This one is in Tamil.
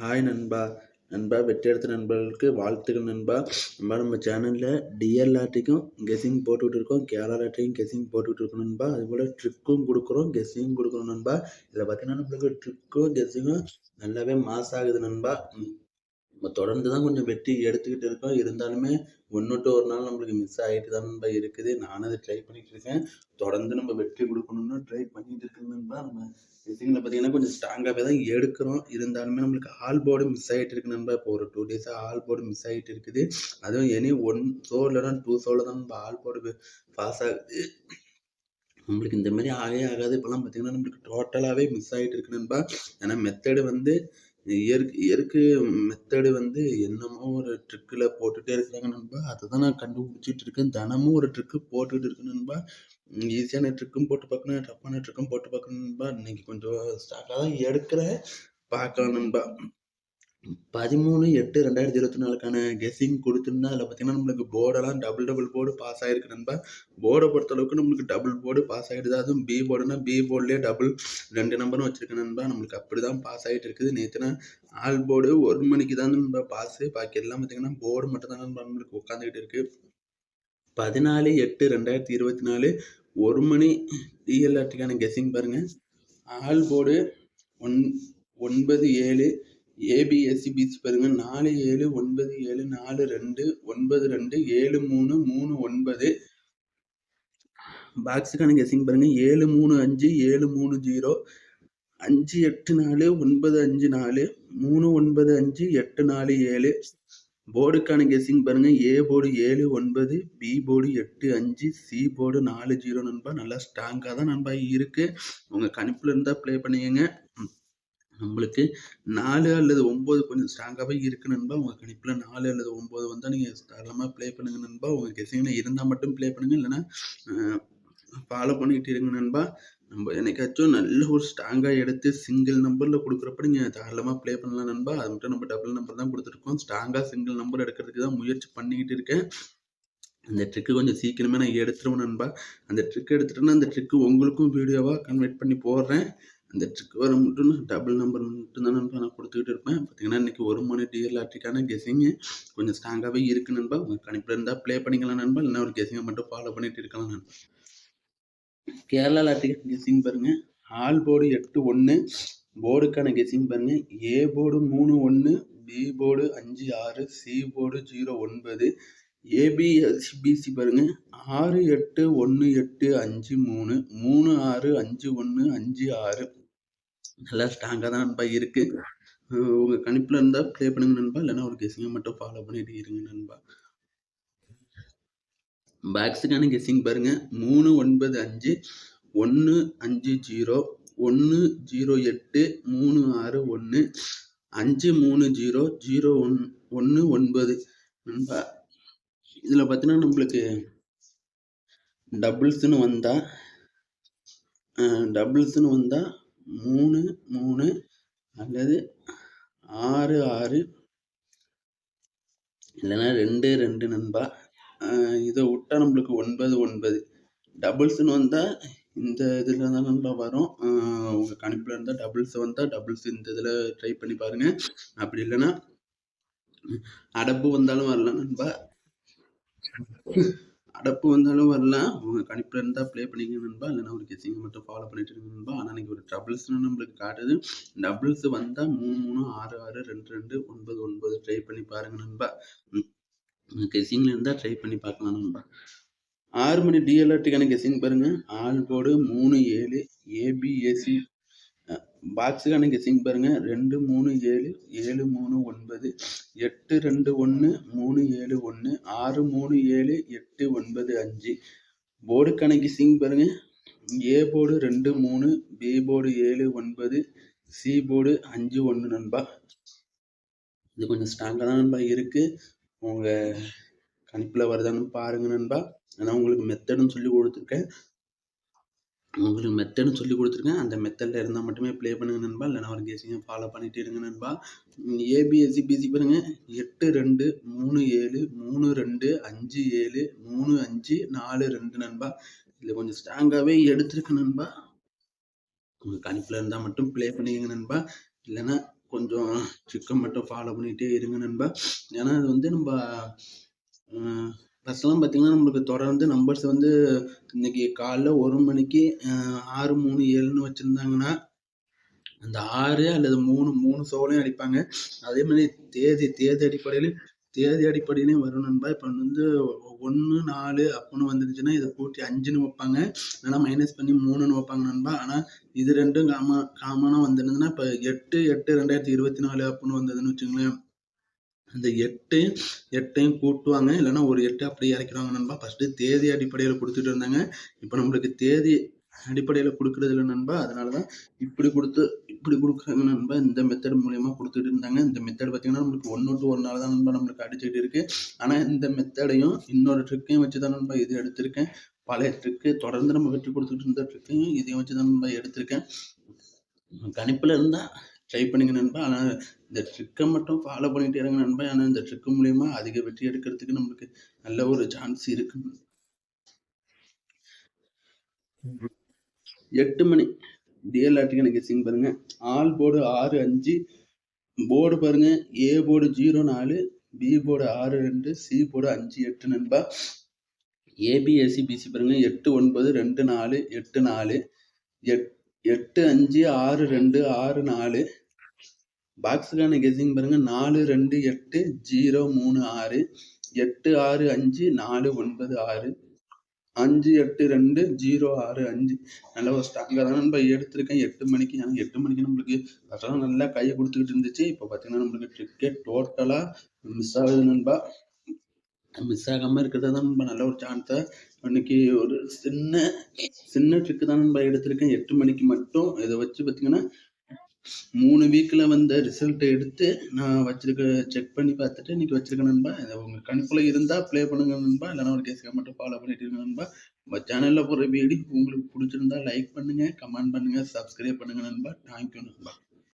ஹாய் நண்பா. நண்பா வெற்றி எடுத்த நண்பர்களுக்கு வாழ்த்துக்கள் நண்பா. நண்பா நம்ம சேனலில் டிஎல் லாட்டிக்கும் கெஸிங் போட்டுக்கிட்டு இருக்கோம் கேரளா கெஸ்ஸிங் கெஸிங் போட்டுக்கிட்டு இருக்கோம் நண்பா. அதுபோல் ட்ரிக்கும் கொடுக்குறோம் கெஸிங் கொடுக்குறோம் நண்பா. இதில் பார்த்தீங்கன்னா நம்மளுக்கு ட்ரிக்கும் கெஸிங்கும் நல்லாவே மாஸ் ஆகுது நண்பா. நம்ம தொடர்ந்து தான் கொஞ்சம் வெற்றி எடுத்துக்கிட்டு இருக்கோம். இருந்தாலுமே ஒன்று ஒரு நாள் நம்மளுக்கு மிஸ் ஆகிட்டு தான் நண்பா இருக்குது. நானும் அதை ட்ரை பண்ணிட்டு இருக்கேன். தொடர்ந்து நம்ம வெற்றி கொடுக்கணும்னு ட்ரை பண்ணிட்டு இருக்கேன் நண்பா. நம்ம விஷயங்களை பார்த்தீங்கன்னா கொஞ்சம் ஸ்ட்ராங்காகவே தான் எடுக்கிறோம். இருந்தாலுமே நம்மளுக்கு ஆல் போர்டு மிஸ் ஆகிட்டு இருக்கு நண்பா. இப்போ ஒரு டூ டேஸாக ஆல் போர்டு மிஸ் ஆகிட்டு இருக்குது. அதுவும் எனி ஒன் ஷோ இல்லைனா டூ ஷோவில் தான் நம்ம ஆல் போர்டு பாஸ் ஆகுது. நம்மளுக்கு இந்த மாதிரி ஆகவே ஆகாது. இப்போலாம் பார்த்தீங்கன்னா நம்மளுக்கு டோட்டலாகவே மிஸ் ஆகிட்டு இருக்கு நண்பா. ஏன்னா மெத்தடு வந்து இயற்கை இயற்கை மெத்தடு வந்து என்னமோ ஒரு ட்ரிக்கில் போட்டுகிட்டே இருக்கிறாங்க நண்பா. அதை தான் நான் கண்டுபிடிச்சிட்டு இருக்கேன். தினமும் ஒரு ட்ரிக்கு போட்டுக்கிட்டு இருக்கேன் நண்பா. ஈஸியான ட்ரிக்கும் போட்டு பார்க்கணும் டஃப்பான ட்ரிக்கும் போட்டு பார்க்கணும் நண்பா. இன்னைக்கு கொஞ்சம் ஸ்டாக்காக தான் எடுக்கிறேன். பார்க்கலாம் நண்பா. பதிமூணு எட்டு ரெண்டாயிரத்தி இருபத்தி நாலுக்கான கெஸ்ஸிங் கொடுத்துருந்தா அதில் பார்த்தீங்கன்னா நம்மளுக்கு போர்டெல்லாம் டபுள் டபுள் போர்டு பாஸ் ஆகிருக்கு நண்பா. போர்டை பொறுத்தளவுக்கு நம்மளுக்கு டபுள் போர்டு பாஸ் ஆகிடுது அதுவும் பி போர்டுனா பி போர்டுலேயே டபுள் ரெண்டு நம்பரும் வச்சுருக்கேன் நண்பா. நம்மளுக்கு அப்படி தான் பாஸ் ஆகிட்டு இருக்குது நேற்றுனா ஆல் போர்டு ஒரு மணிக்கு தான் நண்பா பாஸு பாக்கி எல்லாம் பார்த்தீங்கன்னா போர்டு மட்டும் தான் நண்பா நம்மளுக்கு உட்காந்துக்கிட்டு இருக்குது பதினாலு எட்டு ரெண்டாயிரத்தி இருபத்தி நாலு ஒரு மணி டிஎல்ஆர்டிக்கான கெஸ்ஸிங் பாருங்கள் ஆல் போர்டு ஒன் ஒன்பது ஏழு ஏபிஎஸ்சி பீச் பாருங்க. நாலு ஏழு ஒன்பது ஏழு நாலு ரெண்டு ஒன்பது ரெண்டு ஏழு மூணு மூணு ஒன்பது. பாக்ஸுக்கான கெஸிங் பாருங்க. ஏழு மூணு அஞ்சு ஏழு மூணு ஜீரோ அஞ்சு எட்டு நாலு ஒன்பது அஞ்சு நாலு மூணு ஒன்பது அஞ்சு எட்டு நாலு ஏழு. போர்டுக்கான கெஸிங் பாருங்கள் ஏ போர்டு ஏழு ஒன்பது பி போர்டு எட்டு அஞ்சு சி போர்டு நாலு ஜீரோ நண்பா. நல்லா ஸ்ட்ராங்காக தான் நண்பா இருக்குது உங்கள் கணிப்பில் இருந்தால் ப்ளே பண்ணிக்கங்க. நம்மளுக்கு நாலு அல்லது ஒம்பது கொஞ்சம் ஸ்ட்ராங்காகவே இருக்கு நண்பா. உங்கள் கணிப்பில் நாலு அல்லது ஒம்பது வந்தால் நீங்கள் தாராளமாக ப்ளே பண்ணுங்கள் நண்பா. உங்கள் கெசிங்கில் இருந்தால் மட்டும் ப்ளே பண்ணுங்கள் இல்லைன்னா ஃபாலோ பண்ணிக்கிட்டு இருங்க நண்பா. நம்ம என்னைக்காச்சும் நல்ல ஒரு ஸ்ட்ராங்காக எடுத்து சிங்கிள் நம்பரில் கொடுக்குறப்ப நீங்கள் தாராளமாக ப்ளே பண்ணலாம் நண்பா. அது மட்டும் நம்ம டபுள் நம்பர் தான் கொடுத்துருக்கோம் ஸ்ட்ராங்காக சிங்கிள் நம்பர் எடுக்கிறதுக்கு தான் முயற்சி பண்ணிக்கிட்டு இருக்கேன். அந்த ட்ரிக்கு கொஞ்சம் சீக்கிரமே நான் எடுத்துருவேன் நண்பா. அந்த ட்ரிக் எடுத்துட்டேன்னா அந்த ட்ரிக்கு உங்களுக்கும் வீடியோவாக கன்வெர்ட் பண்ணி போடுறேன். அந்த ட்ரிக் வர மட்டும் டபுள் நம்பர் மட்டும் தான் நண்பா நான் கொடுத்துக்கிட்டு இருப்பேன். பார்த்தீங்கன்னா இன்றைக்கி ஒரு மணி டிஎல் லாட்ரிக்கான கெஸிங்கு கொஞ்சம் ஸ்ட்ராங்காகவே இருக்குது நண்பா. உங்கள் கணிப்பில் இருந்தால் ப்ளே பண்ணிக்கலாம் நண்பா. இல்லைனா ஒரு கெஸிங்கை மட்டும் ஃபாலோ பண்ணிட்டு இருக்கலாம் நண்பா. கேரளா லாட்ரிக்கு கெஸிங் பாருங்கள் ஆல் போர்டு எட்டு ஒன்று போர்டுக்கான கெஸிங் பாருங்கள் ஏ போர்டு மூணு ஒன்று பி போர்டு அஞ்சு ஆறு. சி போர்டு ஜீரோ ஒன்பது. ஏபிஎஸ்பிசி பாருங்கள் ஆறு எட்டு ஒன்று எட்டு அஞ்சு மூணு மூணு ஆறு அஞ்சு ஒன்று அஞ்சு ஆறு. நல்லா ஸ்ட்ராங்காக தான் நண்பா இருக்குது உங்கள் கணிப்பில் இருந்தால் ப்ளே பண்ணுங்க நண்பா. இல்லைன்னா ஒரு கெஸிங்கை மட்டும் ஃபாலோ பண்ணிட்டு இருங்க நண்பா. பேக்ஸுக்கான கெஸிங் பாருங்கள் மூணு ஒன்பது அஞ்சு ஒன்று அஞ்சு ஜீரோ ஒன்று ஜீரோ எட்டு மூணு ஆறு ஒன்று அஞ்சு மூணு ஜீரோ ஜீரோ ஒன் ஒன்று ஒன்பது. நண்பா. இதில் பார்த்தீங்கன்னா நம்மளுக்கு டபுள்ஸ்னு வந்தால் டபுள்ஸ்னு வந்தால் மூணு மூணு அல்லது ஆறு ஆறு. இல்லைன்னா ரெண்டு ரெண்டு நண்பா. இதை விட்டால் நம்மளுக்கு ஒன்பது ஒன்பது. டபுள்ஸ்னு வந்தால் இந்த இதில் தான் நண்பா வரும். உங்கள் கணிப்பில் இருந்தால் டபுள்ஸ் வந்தால் டபுள்ஸ் இந்த இதில் ட்ரை பண்ணி பாருங்கள் அப்படி இல்லைன்னா அடப்பு வந்தாலும் வரலாம் நண்பா. அடப்பு வந்தாலும் வரலாம் உங்கள் கணிப்பில் இருந்தால் ப்ளே பண்ணிக்க நண்பா. இல்லைன்னா ஒரு கெஸிங்கை மட்டும் ஃபாலோ பண்ணிட்டு இருங்க நண்பா. ஆனால் இன்றைக்கி ஒரு டபுள்ஸ்னு நம்மளுக்கு காட்டுது. டபுள்ஸ் வந்தால் மூணு மூணு ஆறு ஆறு ரெண்டு ரெண்டு ஒன்பது ஒன்பது ட்ரை பண்ணி பாருங்க நண்பா. கெஸிங்கில் இருந்தால் ட்ரை பண்ணி பார்க்கலாம் நண்பா. ஆறு மணி டிஎல்ஆர்டிக்கான கெஸிங் பாருங்கள் ஆல் கோடு மூணு ஏழு ஏபிஎஸ்சி பாக்ஸ் கணக்கு சிங் பாருங்கள் ரெண்டு மூணு ஏழு ஏழு மூணு ஒன்பது எட்டு ரெண்டு ஒன்று மூணு ஏழு ஒன்று ஆறு மூணு ஏழு எட்டு ஒன்பது அஞ்சு. போர்டு கணக்கு சிங் பாருங்கள் ஏ போர்டு ரெண்டு மூணு பி போர்டு ஏழு ஒன்பது சி போர்டு அஞ்சு ஒன்று நண்பா. இது கொஞ்சம் ஸ்ட்ராங்காக தான் நண்பா இருக்குது உங்கள் கணிப்பில் வருதான்னு பாருங்கள் நண்பா. நான் உங்களுக்கு மெத்தடும் சொல்லி கொடுத்துருக்கேன். உங்களுக்கு மெத்தடுன்னு சொல்லி கொடுத்துருக்கேன் அந்த மெத்தடில் இருந்தால் மட்டுமே ப்ளே பண்ணுங்க நண்பா. இல்லைனா ஒரு கேசிங்க ஃபாலோ பண்ணிகிட்டே இருங்க நண்பா. ஏபிஎஸ்சி பிசி பாருங்கள் எட்டு ரெண்டு மூணு ஏழு மூணு ரெண்டு அஞ்சு ஏழு மூணு அஞ்சு நாலு ரெண்டு நண்பா. இதில் கொஞ்சம் ஸ்ட்ராங்காகவே எடுத்துருக்கு நண்பா. உங்கள் கணிப்பில் இருந்தால் மட்டும் ப்ளே பண்ணிக்கங்க நண்பா. இல்லைன்னா கொஞ்சம் ட்ரிக்கை மட்டும் ஃபாலோ பண்ணிகிட்டே இருங்க நண்பா. ஏன்னா அது வந்து நம்ம ஃபஸ்ட்லாம் பார்த்தீங்கன்னா நம்மளுக்கு தொடர்ந்து நம்பர்ஸ் வந்து இன்னைக்கு காலைல ஒரு மணிக்கு ஆறு மூணு ஏழுன்னு வச்சுருந்தாங்கன்னா அந்த ஆறு அல்லது மூணு மூணு சோலையும் அடிப்பாங்க. அதே மாதிரி தேதி தேதி அடிப்படையிலையும் தேதி அடிப்படையிலையும் வரும் நண்பா. இப்போ வந்து ஒன்று நாலு அப்படின்னு வந்துருச்சுன்னா இதை கூட்டி அஞ்சுன்னு வைப்பாங்க. இல்லைன்னா மைனஸ் பண்ணி மூணுன்னு வைப்பாங்க நண்பா. ஆனால் இது ரெண்டும் காம காமனாக வந்துருந்ததுன்னா இப்போ எட்டு எட்டு ரெண்டாயிரத்தி இருபத்தி நாலு அப்படின்னு வந்ததுன்னு வச்சுங்களேன். இந்த எட்டு எட்டையும் கூட்டுவாங்க. இல்லைன்னா ஒரு எட்டு அப்படியே இறக்கிடுவாங்க நண்பா. ஃபஸ்ட்டு தேதி அடிப்படையில் கொடுத்துட்டு இருந்தாங்க. இப்போ நம்மளுக்கு தேதி அடிப்படையில் கொடுக்குறது இல்லை நண்பா. அதனால தான் இப்படி கொடுத்து இப்படி கொடுக்குறாங்க நண்பா. இந்த மெத்தட் மூலயமா கொடுத்துட்டு இருந்தாங்க. இந்த மெத்தட் பார்த்தீங்கன்னா நம்மளுக்கு ஒன்று டு ஒரு நாள் தான் நண்பா நம்மளுக்கு அடிச்சுட்டு இருக்கு. ஆனால் இந்த மெத்தடையும் இன்னொரு ட்ரிக்கையும் வச்சு தான் நண்பா இது எடுத்திருக்கேன். பழைய ட்ரிக்கு தொடர்ந்து நம்ம வெற்றி கொடுத்துட்டு இருந்த ட்ரிக்கையும் இதையும் வச்சு தான் நண்பா எடுத்திருக்கேன். கணிப்பில் இருந்தால் ட்ரை பண்ணுங்க நண்பா. ஆனால் இந்த ட்ரிக்கை மட்டும் ஃபாலோ பண்ணிகிட்டே இருங்க நண்பா. ஆனால் இந்த ட்ரிக்கு மூலயமா அதிக வெற்றி எடுக்கிறதுக்கு நம்மளுக்கு நல்ல ஒரு சான்ஸ் இருக்கு. எட்டு மணி. டிஎல்ஆர்டிக்கு சிங் பாருங்க ஆல் போர்டு ஆறு அஞ்சு. போர்டு பாருங்க. ஏ போர்டு ஜீரோ நாலு. பி போர்டு ஆறு ரெண்டு. சி போர்டு அஞ்சு எட்டு நண்பா. ஏபிஎஸ்சி பிசி பாருங்க. எட்டு ஒன்பது ரெண்டு நாலு. எட்டு நாலு. எட் எட்டு அஞ்சு ஆறு ரெண்டு ஆறு நாலு. பாக்ஸுக்கான கெஸிங் பாருங்கள் நாலு ரெண்டு எட்டு ஜீரோ மூணு ஆறு. எட்டு ஆறு அஞ்சு நாலு ஒன்பது ஆறு. அஞ்சு எட்டு ரெண்டு ஜீரோ ஆறு அஞ்சு. நல்ல ஒரு ஸ்ட்ராங்காக தான் நம்ம எடுத்திருக்கேன். எட்டு மணிக்கு ஏன்னா எட்டு மணிக்கு நம்மளுக்கு அதெல்லாம் நல்லா கையை கொடுத்துக்கிட்டு இருந்துச்சு. இப்போ பார்த்தீங்கன்னா நம்மளுக்கு டிக்கெட் டோட்டலாக மிஸ் ஆகுது நண்பா. மிஸ் ஆகாமல் இருக்கிறது தான் நம்ம நல்ல ஒரு சான்ஸை இன்னைக்கு ஒரு சின்ன சின்ன ட்ரிக்கு தான் நம்ம எடுத்திருக்கேன். எட்டு மணிக்கு மட்டும். இதை வச்சு பார்த்தீங்கன்னா மூணு வீக்கில் வந்த ரிசல்ட்டை எடுத்து நான் வச்சிருக்க செக் பண்ணி பார்த்துட்டு இன்னைக்கு வச்சிருக்கேன் நண்பா. இதை உங்கள் கணிப்பில் இருந்தால் ப்ளே பண்ணுங்க நண்பா. இல்லைனா ஒரு கேஸ்க்கு மட்டும் ஃபாலோ பண்ணிட்டு இருங்க நண்பா. நம்ம சேனலில் போகிற வீடியோ உங்களுக்கு பிடிச்சிருந்தா லைக் பண்ணுங்கள் கமெண்ட் பண்ணுங்கள் சப்ஸ்கிரைப் பண்ணுங்கள் நண்பா. தேங்க்யூ நண்பா.